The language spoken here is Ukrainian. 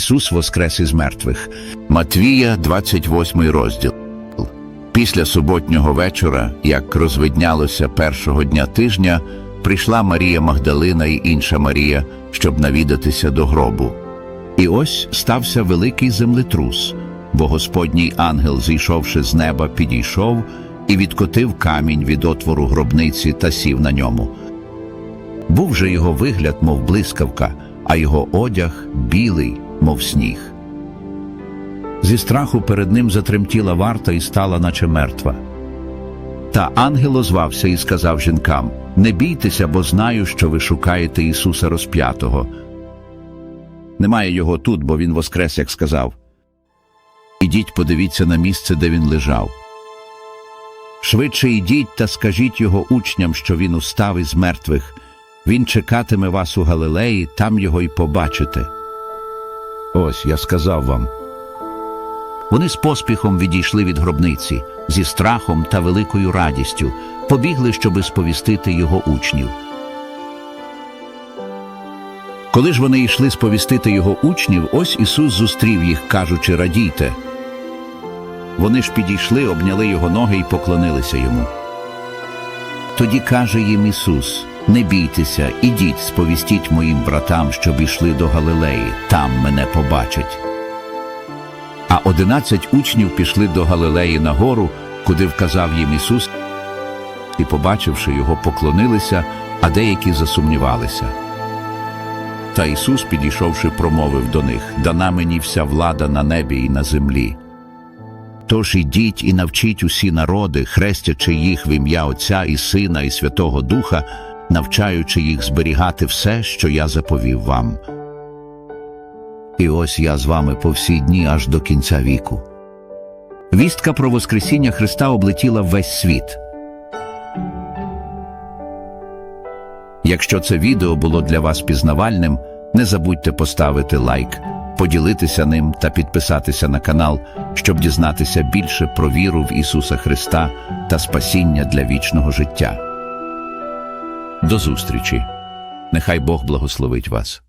Ісус воскрес із мертвих. Матвія, 28 розділ. Після суботнього вечора, як розвиднялося першого дня тижня, прийшла Марія Магдалина і інша Марія, щоб навідатися до гробу. І ось стався великий землетрус, бо Господній ангел, зійшовши з неба, підійшов і відкотив камінь від отвору гробниці та сів на ньому. Був же його вигляд, мов блискавка, а його одяг білий, мов сніг. Зі страху перед ним затремтіла варта і стала, наче мертва. Та ангел озвався і сказав жінкам: Не бійтеся, бо знаю, що ви шукаєте Ісуса розп'ятого. Немає його тут, бо він воскрес, як сказав. Ідіть, подивіться на місце, де він лежав. Швидше йдіть та скажіть його учням, що він устав із мертвих. Він чекатиме вас у Галилеї, там його й побачите. Ось я сказав вам. Вони з поспіхом відійшли від гробниці, зі страхом та великою радістю, побігли, щоби сповістити його учнів. Коли ж вони йшли сповістити його учнів, ось Ісус зустрів їх, кажучи радійте. Вони ж підійшли, обняли його ноги і поклонилися йому. Тоді каже їм Ісус: Не бійтеся, ідіть, сповістіть моїм братам, щоб ішли до Галилеї, там мене побачать. А одинадцять учнів пішли до Галилеї на гору, куди вказав їм Ісус, і, побачивши його, поклонилися, а деякі засумнівалися. Та Ісус, підійшовши, промовив до них: Дана мені вся влада на небі і на землі. Тож ідіть і навчіть усі народи, хрестячи їх в ім'я Отця і Сина і Святого Духа, навчаючи їх зберігати все, що я заповів вам. І ось я з вами по всі дні аж до кінця віку. Вістка про Воскресіння Христа облетіла весь світ. Якщо це відео було для вас пізнавальним, не забудьте поставити лайк, поділитися ним та підписатися на канал, щоб дізнатися більше про віру в Ісуса Христа та спасіння для вічного життя. До зустрічі! Нехай Бог благословить вас.